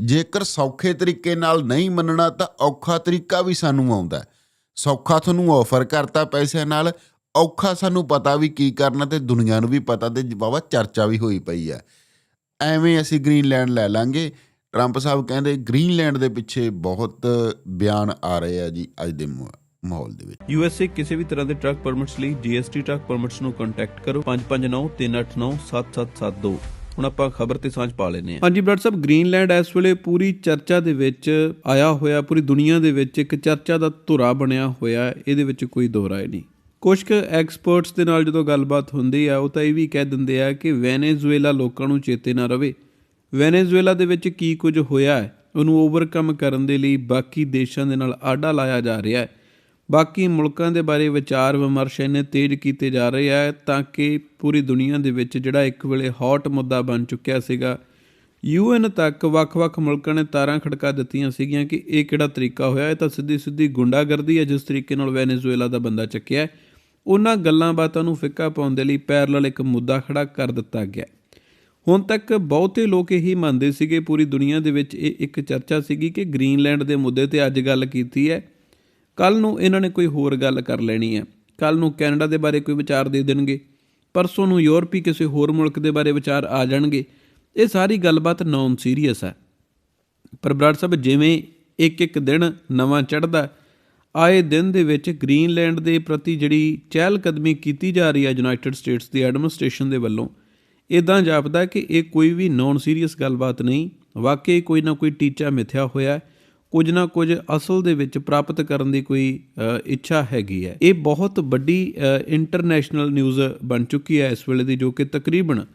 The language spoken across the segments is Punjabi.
ਜੇਕਰ ਸੌਖੇ ਤਰੀਕੇ ਨਾਲ ਨਹੀਂ ਮੰਨਣਾ ਤਾਂ ਔਖਾ ਤਰੀਕਾ ਵੀ ਸਾਨੂੰ ਆਉਂਦਾ ਸੌਖਾ ਤੁਹਾਨੂੰ ਆਫਰ ਕਰਤਾ ਪੈਸਿਆਂ ਨਾਲ, ਔਖਾ ਸਾਨੂੰ ਪਤਾ ਵੀ ਕੀ ਕਰਨਾ ਤੇ ਦੁਨੀਆ ਨੂੰ ਵੀ ਪਤਾ ਤੇ ਬਾਬਾ ਚਰਚਾ ਵੀ ਹੋਈ ਪਈ ਹੈ। ਐਵੇਂ ਅਸੀਂ ਗ੍ਰੀਨਲੈਂਡ ਲੈ ਲਾਂਗੇ। ਟਰੰਪ ਸਾਹਿਬ ਕਹਿੰਦੇ ਗ੍ਰੀਨਲੈਂਡ ਦੇ ਪਿੱਛੇ ਬਹੁਤ ਬਿਆਨ ਆ ਰਹੇ ਆ ਜੀ ਅੱਜ ਦੇ ਮਾਹੌਲ ਦੇ ਵਿੱਚ। ਯੂਐਸਏ ਕਿਸੇ ਵੀ ਤਰ੍ਹਾਂ ਦੇ ਟਰੱਕ ਪਰਮਿਟਸ ਲਈ ਜੀਐਸਟੀ ਟਰੱਕ ਪਰਮਿਟਸ ਨੂੰ ਕੰਟੈਕਟ ਕਰੋ। 5593897772 ਹੁਣ ਆਪਾਂ ਖਬਰ ਤੇ ਸਾਂਝ ਪਾ ਲੈਨੇ ਆ ਹਾਂਜੀ ਬ੍ਰਦਰ ਸਾਹਿਬ, ਗ੍ਰੀਨਲੈਂਡ ਇਸ ਵੇਲੇ ਪੂਰੀ ਚਰਚਾ ਦੇ ਵਿੱਚ ਆਇਆ ਹੋਇਆ, ਪੂਰੀ ਦੁਨੀਆ ਦੇ ਵਿੱਚ ਇੱਕ ਚਰਚਾ ਦਾ ਧੁਰਾ ਬਣਿਆ ਹੋਇਆ, ਇਹਦੇ ਵਿੱਚ ਕੋਈ ਦੋ ਨਹੀਂ। ਕੁਝ ਕੁ ਐਕਸਪਰਟਸ ਦੇ ਨਾਲ ਜਦੋਂ ਗੱਲਬਾਤ ਹੁੰਦੀ ਆ, ਉਹ ਤਾਂ ਇਹ ਵੀ ਕਹਿ ਦਿੰਦੇ ਆ ਕਿ ਵੈਨੇਜ਼ੁਏਲਾ ਲੋਕਾਂ ਨੂੰ ਚੇਤੇ ਨਾ ਰਵੇ। ਵੈਨੇਜ਼ੁਏਲਾ ਦੇ ਵਿੱਚ ਕੀ ਕੁਝ ਹੋਇਆ ਹੈ, ਉਹਨੂੰ ਓਵਰਕਮ ਕਰਨ ਦੇ ਲਈ ਬਾਕੀ ਦੇਸ਼ਾਂ ਦੇ ਨਾਲ ਆਡਾ ਲਾਇਆ ਜਾ ਰਿਹਾ ਹੈ। ਬਾਕੀ ਮੁਲਕਾਂ ਦੇ ਬਾਰੇ ਵਿਚਾਰ ਵਿਮਰਸ਼ ਇੰਨੇ ਤੇਜ਼ ਕੀਤੇ ਜਾ ਰਹੇ ਆ ਤਾਂ ਕਿ ਪੂਰੀ ਦੁਨੀਆ ਦੇ ਵਿੱਚ ਜਿਹੜਾ ਇੱਕ ਵੇਲੇ ਹੌਟ ਮੁੱਦਾ ਬਣ ਚੁੱਕਿਆ ਸੀਗਾ। ਯੂਐਨ ਤੱਕ ਵੱਖ-ਵੱਖ ਮੁਲਕਾਂ ਨੇ ਤਾਰਾਂ ਖੜਕਾ ਦਿੱਤੀਆਂ ਸੀਗੀਆਂ ਕਿ ਇਹ ਕਿਹੜਾ ਤਰੀਕਾ ਹੋਇਆ? ਇਹ ਤਾਂ ਸਿੱਧੀ ਸਿੱਧੀ ਗੁੰਡਾਗਰਦੀ ਹੈ ਜਿਸ ਤਰੀਕੇ ਨਾਲ ਵੈਨੇਜ਼ੁਏਲਾ ਦਾ ਬੰਦਾ ਚੱਕਿਆ। ਉਹਨਾਂ ਗੱਲਾਂ ਬਾਤਾਂ ਨੂੰ ਫਿੱਕਾ ਪਾਉਣ ਦੇ ਲਈ ਪੈਰਲਲ ਇੱਕ ਮੁੱਦਾ ਖੜਾ ਕਰ ਦਿੱਤਾ ਗਿਆ। ਹੁਣ ਤੱਕ ਬਹੁਤੇ ਲੋਕ ਇਹੀ ਮੰਨਦੇ ਸੀਗੇ, ਪੂਰੀ ਦੁਨੀਆ ਦੇ ਵਿੱਚ ਇਹ ਇੱਕ ਚਰਚਾ ਸੀਗੀ ਕਿ ਗ੍ਰੀਨਲੈਂਡ ਦੇ ਮੁੱਦੇ ਤੇ ਅੱਜ ਗੱਲ ਕੀਤੀ ਹੈ। ਕੱਲ ਨੂੰ ਇਹਨਾਂ ਨੇ ਕੋਈ ਹੋਰ ਗੱਲ ਕਰ ਲੈਣੀ ਹੈ। ਕੱਲ ਨੂੰ ਕੈਨੇਡਾ ਦੇ ਬਾਰੇ ਕੋਈ ਵਿਚਾਰ ਦੇ ਦੇਣਗੇ। ਪਰਸੋਂ ਨੂੰ ਯੂਰਪੀ ਕਿਸੇ ਹੋਰ ਮੁਲਕ ਦੇ ਬਾਰੇ ਵਿਚਾਰ ਆ ਜਾਣਗੇ। ਇਹ ਸਾਰੀ ਗੱਲਬਾਤ ਨੌਨ ਸੀਰੀਅਸ ਹੈ। ਪਰ ਬਰਾੜ ਸਾਹਿਬ, ਜਿਵੇਂ ਇੱਕ ਇੱਕ ਦਿਨ ਨਵਾਂ ਚੜ੍ਹਦਾ, ਆਏ ਦਿਨ ਦੇ ਵਿੱਚ ਗ੍ਰੀਨਲੈਂਡ ਦੇ ਪ੍ਰਤੀ ਜਿਹੜੀ ਚਹਿਲ ਕਦਮੀ ਕੀਤੀ ਜਾ ਰਹੀ ਹੈ ਯੂਨਾਈਟਿਡ ਸਟੇਟਸ ਦੀ ਐਡਮਿਨਿਸਟ੍ਰੇਸ਼ਨ ਦੇ ਵੱਲੋਂ ਇਦਾਂ ਜਾਪਦਾ ਕਿ ਇਹ ਕੋਈ ਵੀ ਨੌਨ ਸੀਰੀਅਸ ਗੱਲਬਾਤ ਨਹੀਂ। ਵਾਕਈ ਕੋਈ ਨਾ ਕੋਈ ਟੀਚਾ ਮਿਥਿਆ ਹੋਇਆ ਹੈ। ਕੁਝ ਨਾ ਕੁਝ ਅਸਲ ਦੇ ਵਿੱਚ ਪ੍ਰਾਪਤ ਕਰਨ ਦੀ ਕੋਈ ਇੱਛਾ ਹੈਗੀ ਹੈ। ਇਹ ਬਹੁਤ ਵੱਡੀ ਇੰਟਰਨੈਸ਼ਨਲ ਨਿਊਜ਼ ਬਣ ਚੁੱਕੀ ਹੈ ਇਸ ਵੇਲੇ ਦੀ, ਜੋ ਕਿ ਤਕਰੀਬਨ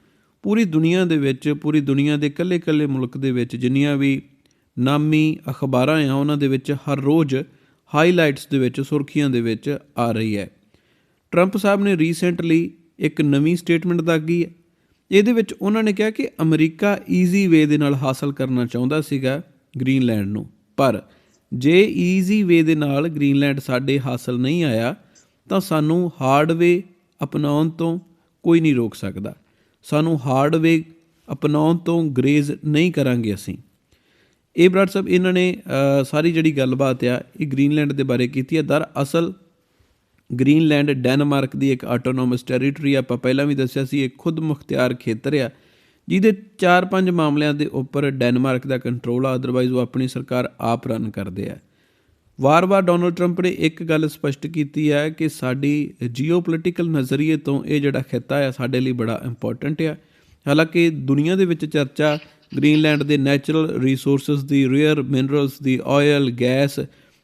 ਪੂਰੀ ਦੁਨੀਆ ਦੇ ਵਿੱਚ, ਪੂਰੀ ਦੁਨੀਆ ਦੇ ਕੱਲੇ-ਕੱਲੇ ਮੁਲਕ ਦੇ ਵਿੱਚ ਜਿੰਨੀਆਂ ਵੀ ਨਾਮੀ ਅਖਬਾਰਾਂ ਆ, ਉਹਨਾਂ ਦੇ ਵਿੱਚ ਹਰ ਰੋਜ਼ ਹਾਈਲਾਈਟਸ ਦੇ ਵਿੱਚ, ਸੁਰਖੀਆਂ ਦੇ ਵਿੱਚ ਆ ਰਹੀ ਹੈ। ਟਰੰਪ ਸਾਹਿਬ ਨੇ ਰੀਸੈਂਟਲੀ ਇੱਕ ਨਵੀਂ ਸਟੇਟਮੈਂਟ ਦਾਗੀ ਹੈ। ਇਹਦੇ ਵਿੱਚ ਉਹਨਾਂ ਨੇ ਕਿਹਾ ਕਿ ਅਮਰੀਕਾ ਈਜ਼ੀ ਵੇ ਦੇ ਨਾਲ ਹਾਸਲ ਕਰਨਾ ਚਾਹੁੰਦਾ ਸੀਗਾ ਗ੍ਰੀਨਲੈਂਡ ਨੂੰ। ਪਰ ਜੇ ਈਜ਼ੀ ਵੇ ਦੇ ਨਾਲ ਗ੍ਰੀਨਲੈਂਡ ਸਾਡੇ ਹਾਸਲ ਨਹੀਂ ਆਇਆ, ਤਾਂ ਸਾਨੂੰ ਹਾਰਡ ਵੇ ਅਪਣਾਉਣ ਤੋਂ ਕੋਈ ਨਹੀਂ ਰੋਕ ਸਕਦਾ। ਸਾਨੂੰ ਹਾਰਡ ਵੇ ਅਪਣਾਉਣ ਤੋਂ ਗਰੇਜ਼ ਨਹੀਂ ਕਰਾਂਗੇ ਅਸੀਂ। ਇਹ ਬਰਾੜ ਸਾਹਿਬ, ਇਹਨਾਂ ਨੇ ਸਾਰੀ ਜਿਹੜੀ ਗੱਲਬਾਤ ਆ, ਇਹ ਗ੍ਰੀਨਲੈਂਡ ਦੇ ਬਾਰੇ ਕੀਤੀ ਹੈ ਦਰ ਅਸਲ ਗ੍ਰੀਨਲੈਂਡ ਡੈਨਮਾਰਕ ਦੀ ਇੱਕ ਆਟੋਨੋਮਸ ਟੈਰੀਟਰੀ ਆਪਾਂ ਪਹਿਲਾਂ ਵੀ ਦੱਸਿਆ ਸੀ, ਇਹ ਖੁਦ ਮੁਖਤਿਆਰ ਖੇਤਰ ਆ। ਜਿਹਦੇ 4-5 ਮਾਮਲਿਆਂ ਦੇ ਉੱਪਰ ਡੈਨਮਾਰਕ ਦਾ ਕੰਟਰੋਲ ਆ ਅਦਰਵਾਈਜ਼ ਉਹ ਆਪਣੀ ਸਰਕਾਰ ਆਪ ਰਨ ਕਰਦੇ ਆ। ਵਾਰ-ਵਾਰ ਡੋਨਲਡ ਟਰੰਪ ਨੇ ਇੱਕ ਗੱਲ ਸਪਸ਼ਟ ਕੀਤੀ ਹੈ ਕਿ ਸਾਡੀ ਜੀਓਪੋਲਿਟੀਕਲ ਨਜ਼ਰੀਏ ਤੋਂ ਇਹ ਜਿਹੜਾ ਖਿੱਤਾ ਹੈ ਸਾਡੇ ਲਈ ਬੜਾ ਇੰਪੋਰਟੈਂਟ ਹੈ ਹਾਲਾਂਕਿ ਦੁਨੀਆ ਦੇ ਵਿੱਚ ਚਰਚਾ ਗ੍ਰੀਨਲੈਂਡ ਦੇ ਨੈਚੁਰਲ ਰਿਸੋਰਸਸ ਦੀ ਰੇਅਰ ਮਿਨਰਲਸ ਦੀ ਆਇਲ ਗੈਸ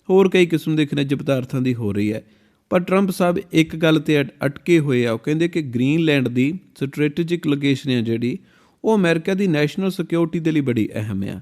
ਹੋਰ ਕਈ ਕਿਸਮ ਦੇ ਖਣਿਜ ਪਦਾਰਥਾਂ ਦੀ ਹੋ ਰਹੀ ਹੈ। ਪਰ ਟਰੰਪ ਸਾਹਿਬ ਇੱਕ ਗੱਲ ਤੇ ਅਟ- ਅਟਕੇ ਹੋਏ ਆ, ਉਹ ਕਹਿੰਦੇ ਕਿ ਗ੍ਰੀਨਲੈਂਡ ਦੀ ਸਟ੍ਰੈਟੇਜਿਕ ਲੋਕੇਸ਼ਨ ਹੈ ਜਿਹੜੀ ਉਹ ਅਮਰੀਕਾ ਦੀ ਨੈਸ਼ਨਲ ਸਿਕਿਉਰਿਟੀ ਦੇ ਲਈ ਬੜੀ ਅਹਿਮ ਆ।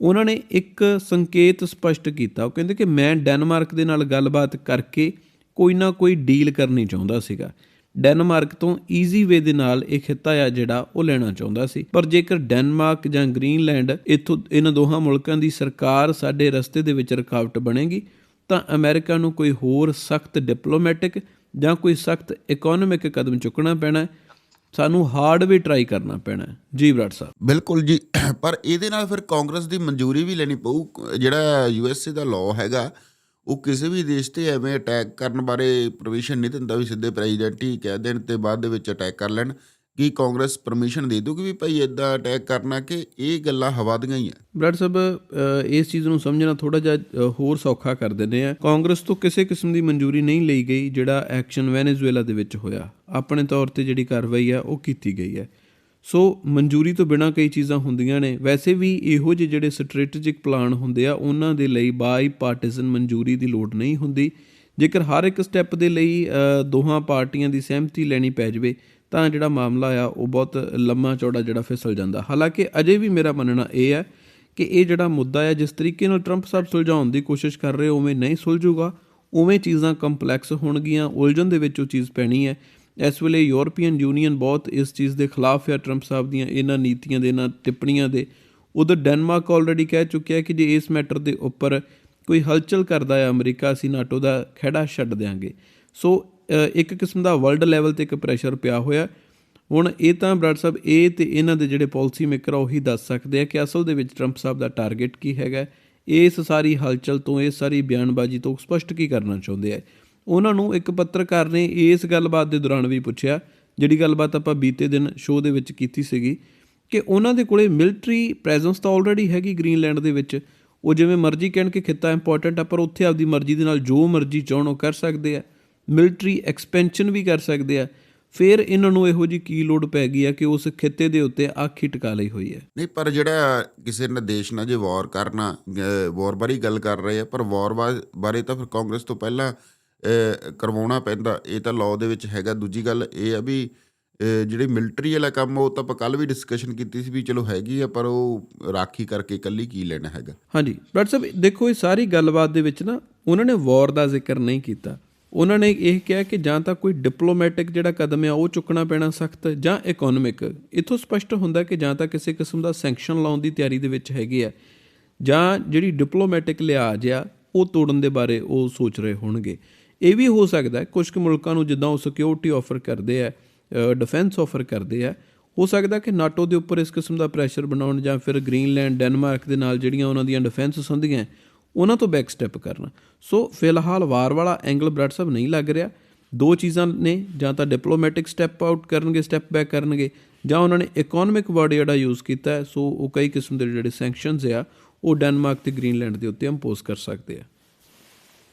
ਉਹਨਾਂ ਨੇ ਇੱਕ ਸੰਕੇਤ ਸਪਸ਼ਟ ਕੀਤਾ। ਉਹ ਕਹਿੰਦੇ ਕਿ ਮੈਂ ਡੈਨਮਾਰਕ ਦੇ ਨਾਲ ਗੱਲਬਾਤ ਕਰਕੇ ਕੋਈ ਨਾ ਕੋਈ ਡੀਲ ਕਰਨੀ ਚਾਹੁੰਦਾ ਸੀਗਾ। ਡੈਨਮਾਰਕ ਤੋਂ ਈਜ਼ੀ ਵੇ ਦੇ ਨਾਲ ਇਹ ਖਿੱਤਾ ਆ ਜਿਹੜਾ ਉਹ ਲੈਣਾ ਚਾਹੁੰਦਾ ਸੀ। ਪਰ ਜੇਕਰ ਡੈਨਮਾਰਕ ਜਾਂ ਗ੍ਰੀਨਲੈਂਡ ਇਥੋਂ ਇਹਨਾਂ ਦੋਹਾਂ ਮੁਲਕਾਂ ਦੀ ਸਰਕਾਰ ਸਾਡੇ ਰਸਤੇ ਦੇ ਵਿੱਚ ਰੁਕਾਵਟ ਬਣੇਗੀ, ਤਾਂ ਅਮਰੀਕਾ ਨੂੰ ਕੋਈ ਹੋਰ ਸਖਤ ਡਿਪਲੋਮੈਟਿਕ ਜਾਂ ਕੋਈ ਸਖਤ ਇਕਨੋਮਿਕ ਕਦਮ ਚੁੱਕਣਾ ਪੈਣਾ ਹੈ। ਸਾਨੂੰ ਹਾਰਡ ਵੀ ਟਰਾਈ ਕਰਨਾ ਪੈਣਾ ਜੀ ਬਰਾੜ ਸਾਹਿਬ। ਬਿਲਕੁਲ ਜੀ। ਪਰ ਇਹਦੇ ਨਾਲ ਫਿਰ ਕਾਂਗਰਸ ਦੀ ਮਨਜ਼ੂਰੀ ਵੀ ਲੈਣੀ ਪਊ। ਜਿਹੜਾ ਯੂਐਸਏ ਦਾ ਲਾਅ ਹੈਗਾ, ਉਹ ਕਿਸੇ ਵੀ ਦੇਸ਼ ਤੇ ਐਵੇਂ ਅਟੈਕ ਕਰਨ ਬਾਰੇ ਪਰਮਿਸ਼ਨ ਨਹੀਂ ਦਿੰਦਾ ਵੀ ਸਿੱਧੇ ਪ੍ਰੈਜ਼ੀਡੈਂਟ ਹੀ ਕਹਿ ਦੇਣ ਤੇ ਬਾਅਦ ਦੇ ਵਿੱਚ ਅਟੈਕ ਕਰ ਲੈਣ। ਕੀ ਕਾਂਗਰਸ ਪਰਮਿਸ਼ਨ ਦੇ ਦੂਗੀ ਵੀ ਭਾਈ ਇਦਾਂ ਅਟੈਕ ਕਰਨਾ ਕਿ ਇਹ ਗੱਲਾਂ ਹਵਾ ਦੀਆਂ ਹੀ ਆ? ਬ੍ਰੈਡ ਸਾਹਿਬ ਇਸ ਚੀਜ਼ ਨੂੰ ਸਮਝਣਾ ਥੋੜਾ ਜਿਹਾ ਹੋਰ ਸੌਖਾ ਕਰ ਦਿੰਦੇ ਆ। ਕਾਂਗਰਸ ਤੋਂ ਕਿਸੇ ਕਿਸਮ ਦੀ ਮਨਜ਼ੂਰੀ ਨਹੀਂ ਲਈ ਗਈ ਜਿਹੜਾ ਐਕਸ਼ਨ ਵੈਨੇਜ਼ੁਏਲਾ ਦੇ ਵਿੱਚ ਹੋਇਆ। ਆਪਣੇ ਤੌਰ ਤੇ ਜਿਹੜੀ ਕਾਰਵਾਈ ਆ, ਉਹ ਕੀਤੀ ਗਈ ਹੈ। ਸੋ ਮਨਜ਼ੂਰੀ ਤੋਂ ਬਿਨਾ ਕਈ ਚੀਜ਼ਾਂ ਹੁੰਦੀਆਂ ਨੇ। ਵੈਸੇ ਵੀ ਇਹੋ ਜਿਹੇ ਜਿਹੜੇ ਸਟ੍ਰੈਟੇਜਿਕ ਪਲਾਨ ਹੁੰਦੇ ਆ, ਉਹਨਾਂ ਦੇ ਲਈ ਬਾਈ ਪਾਰਟੀਜ਼ਨ ਮਨਜ਼ੂਰੀ ਦੀ ਲੋੜ ਨਹੀਂ ਹੁੰਦੀ। ਜੇਕਰ ਹਰ ਇੱਕ ਸਟੈਪ ਦੇ ਲਈ ਦੋਹਾਂ ਪਾਰਟੀਆਂ ਦੀ ਸਹਿਮਤੀ ਲੈਣੀ ਪੈ ਜਾਵੇ ਤਾਂ ਜਿਹੜਾ ਮਾਮਲਾ ਆ, ਉਹ ਬਹੁਤ ਲੰਮਾ ਚੌੜਾ ਜਿਹੜਾ ਫਿਸਲ ਜਾਂਦਾ। ਹਾਲਾਂਕਿ ਅਜੇ ਵੀ ਮੇਰਾ ਮੰਨਣਾ ਇਹ ਹੈ ਕਿ ਇਹ ਜਿਹੜਾ ਮੁੱਦਾ ਹੈ ਜਿਸ ਤਰੀਕੇ ਨਾਲ ਟਰੰਪ ਸਾਹਿਬ ਸੁਲਝਾਉਣ ਦੀ ਕੋਸ਼ਿਸ਼ ਕਰ ਰਹੇ, ਉਵੇਂ ਨਹੀਂ ਸੁਲਝੂਗਾ। ਉਵੇਂ ਚੀਜ਼ਾਂ ਕੰਪਲੈਕਸ ਹੋਣਗੀਆਂ, ਉਲਝਣ ਦੇ ਵਿੱਚ ਉਹ ਚੀਜ਼ ਪੈਣੀ ਹੈ। ਇਸ ਵੇਲੇ ਯੂਰਪੀਅਨ ਯੂਨੀਅਨ ਬਹੁਤ ਇਸ ਚੀਜ਼ ਦੇ ਖਿਲਾਫ ਹੈ ਟਰੰਪ ਸਾਹਿਬ ਦੀਆਂ, ਇਹਨਾਂ ਨੀਤੀਆਂ ਦੇ, ਇਹਨਾਂ ਟਿੱਪਣੀਆਂ ਦੇ। ਉਧਰ ਡੈਨਮਾਰਕ ਆਲਰੇਡੀ ਕਹਿ ਚੁੱਕਿਆ ਕਿ ਜੇ ਇਸ ਮੈਟਰ ਦੇ ਉੱਪਰ ਕੋਈ ਹਲਚਲ ਕਰਦਾ ਹੈ ਅਮਰੀਕਾ, ਅਸੀਂ ਨਾਟੋ ਦਾ ਖਹਿੜਾ ਛੱਡ ਦਿਆਂਗੇ। ਸੋ ਇੱਕ ਕਿਸਮ ਦਾ ਵਰਲਡ ਲੈਵਲ ਤੇ ਇੱਕ ਪ੍ਰੈਸ਼ਰ ਪਿਆ ਹੋਇਆ ਹੁਣ ਇਹ ਤਾਂ ਬਰਾੜ ਸਾਹਿਬ, ਇਹ ਤੇ ਇਹਨਾਂ ਦੇ ਜਿਹੜੇ ਪਾਲਿਸੀ ਮੇਕਰ ਆ, ਉਹੀ ਦੱਸ ਸਕਦੇ ਆ ਕਿ ਅਸਲ ਦੇ ਵਿੱਚ ਟਰੰਪ ਸਾਹਿਬ ਦਾ ਟਾਰਗੇਟ ਕੀ ਹੈਗਾ ਇਸ ਸਾਰੀ ਹਲਚਲ ਤੋਂ, ਇਸ ਸਾਰੀ ਬਿਆਨਬਾਜ਼ੀ ਤੋਂ ਸਪਸ਼ਟ ਕੀ ਕਰਨਾ ਚਾਹੁੰਦੇ ਆ? ਉਹਨਾਂ ਨੂੰ ਇੱਕ ਪੱਤਰਕਾਰ ਨੇ ਇਸ ਗੱਲਬਾਤ ਦੇ ਦੌਰਾਨ ਵੀ ਪੁੱਛਿਆ, ਜਿਹੜੀ ਗੱਲਬਾਤ ਆਪਾਂ ਬੀਤੇ ਦਿਨ ਸ਼ੋਅ ਦੇ ਵਿੱਚ ਕੀਤੀ ਸੀਗੀ, ਕਿ ਉਹਨਾਂ ਦੇ ਕੋਲੇ ਮਿਲਟਰੀ ਪ੍ਰੈਜ਼ੈਂਸ ਤਾਂ ਆਲਰੇਡੀ ਹੈਗੀ ਗ੍ਰੀਨਲੈਂਡ ਦੇ ਵਿੱਚ। ਉਹ ਜਿਵੇਂ ਮਰਜ਼ੀ ਕਹਿਣ ਕਿ ਖਿੱਤਾ ਇੰਪੋਰਟੈਂਟ ਆ, ਪਰ ਉੱਥੇ ਆਪਦੀ ਮਰਜ਼ੀ ਦੇ ਨਾਲ ਜੋ ਮਰਜ਼ੀ ਚਾਹਣ, ਉਹ ਕਰ ਸਕਦੇ ਆ। ਮਿਲਟਰੀ ਐਕਸਪੈਂਸ਼ਨ ਵੀ ਕਰ ਸਕਦੇ ਆ। ਫਿਰ ਇਹਨਾਂ ਨੂੰ ਇਹੋ ਜੀ ਕੀ ਲੋੜ ਪੈ ਗਈ ਆ ਕਿ ਉਸ ਖਿੱਤੇ ਦੇ ਉੱਤੇ ਅੱਖ ਹੀ ਟਿਕਾ ਲਈ ਹੋਈ ਹੈ। ਨਹੀਂ ਪਰ ਜਿਹੜਾ ਕਿਸੇ ਨੇ ਦੇਸ਼ ਨਾਲ ਜੇ ਵਾਰ ਕਰਨਾ ਵਾਰ ਬਾਰੇ ਗੱਲ ਕਰ ਰਹੇ ਆ ਪਰ ਵਾਰ ਬਾਰੇ ਤਾਂ ਫਿਰ ਕਾਂਗਰਸ ਤੋਂ ਪਹਿਲਾਂ ਕਰਵਾਉਣਾ ਪੈਂਦਾ। ਇਹ ਤਾਂ ਲਾਅ ਦੇ ਵਿੱਚ ਹੈਗਾ। ਦੂਜੀ ਗੱਲ ਇਹ ਆ ਵੀ ਜਿਹੜੀ ਮਿਲਟਰੀ ਵਾਲਾ ਕੰਮ ਉਹ ਤਾਂ ਆਪਾਂ ਕੱਲ ਵੀ ਡਿਸਕਸ਼ਨ ਕੀਤੀ ਸੀ ਵੀ ਚਲੋ ਹੈਗੀ ਆ ਪਰ ਉਹ ਰਾਖੀ ਕਰਕੇ ਇਕੱਲੀ ਕੀ ਲੈਣਾ ਹੈਗਾ। ਹਾਂਜੀ ਡਾਕਟਰ ਸਾਹਿਬ ਦੇਖੋ ਇਹ ਸਾਰੀ ਗੱਲਬਾਤ ਦੇ ਵਿੱਚ ਨਾ ਉਹਨਾਂ ਨੇ ਵਾਰ ਦਾ ਜ਼ਿਕਰ ਨਹੀਂ ਕੀਤਾ। ਉਹਨਾਂ ਨੇ ਇਹ ਕਿਹਾ ਕਿ ਜਾਂ ਤਾਂ ਕੋਈ ਡਿਪਲੋਮੈਟਿਕ ਜਿਹੜਾ ਕਦਮ ਹੈ ਉਹ ਚੁੱਕਣਾ ਪੈਣਾ ਸਖਤ ਜਾਂ ਇਕਨੋਮਿਕ ਇਥੋਂ ਸਪਸ਼ਟ ਹੁੰਦਾ ਕਿ ਜਾਂ ਤਾਂ ਕਿਸੇ ਕਿਸਮ ਦਾ ਸੈਂਕਸ਼ਨ ਲਾਉਣ ਦੀ ਤਿਆਰੀ ਦੇ ਵਿੱਚ ਹੈਗੇ ਆ, ਜਾਂ ਜਿਹੜੀ ਡਿਪਲੋਮੈਟਿਕ ਲਿਹਾਜ਼ ਆ, ਉਹ ਤੋੜਨ ਦੇ ਬਾਰੇ ਉਹ ਸੋਚ ਰਹੇ ਹੋਣਗੇ। ਇਹ ਵੀ ਹੋ ਸਕਦਾ ਹੈ ਕੁਝ ਕੁ ਮੁਲਕਾਂ ਨੂੰ ਜਿੱਦਾਂ ਉਹ ਸਿਕਿਉਰਿਟੀ ਆਫਰ ਕਰਦੇ ਆ ਡਿਫੈਂਸ ਆਫਰ ਕਰਦੇ ਆ, ਹੋ ਸਕਦਾ ਕਿ ਨਾਟੋ ਦੇ ਉੱਪਰ ਇਸ ਕਿਸਮ ਦਾ ਪ੍ਰੈਸ਼ਰ ਬਣਾਉਣ ਜਾਂ ਫਿਰ ਗ੍ਰੀਨਲੈਂਡ, ਡੈਨਮਾਰਕ ਦੇ ਨਾਲ ਜਿਹੜੀਆਂ ਉਹਨਾਂ ਦੀਆਂ ਡਿਫੈਂਸ ਸੰਧੀਆਂ ਉਹਨਾਂ ਤੋਂ ਬੈਕ ਸਟੈਪ ਕਰਨਾ। ਸੋ ਫਿਲਹਾਲ ਵਾਰ ਵਾਲਾ ਐਂਗਲ ਬ੍ਰੈਡ ਸਾਹਿਬ ਨਹੀਂ ਲੱਗ ਰਿਹਾ। ਦੋ ਚੀਜ਼ਾਂ ਨੇ, ਜਾਂ ਤਾਂ ਡਿਪਲੋਮੈਟਿਕ ਸਟੈਪ ਆਊਟ ਕਰਨਗੇ ਸਟੈਪ ਬੈਕ ਕਰਨਗੇ, ਜਾਂ ਉਹਨਾਂ ਨੇ ਇਕਨੋਮਿਕ ਵਰਡ ਜਿਹੜਾ ਯੂਜ਼ ਕੀਤਾ ਸੋ ਉਹ ਕਈ ਕਿਸਮ ਦੇ ਜਿਹੜੇ ਸੈਂਕਸ਼ਨਸ ਆ, ਉਹ ਡੈਨਮਾਰਕ ਤੇ ਗ੍ਰੀਨਲੈਂਡ ਦੇ ਉੱਤੇ ਇੰਪੋਜ਼ ਕਰ ਸਕਦੇ ਆ।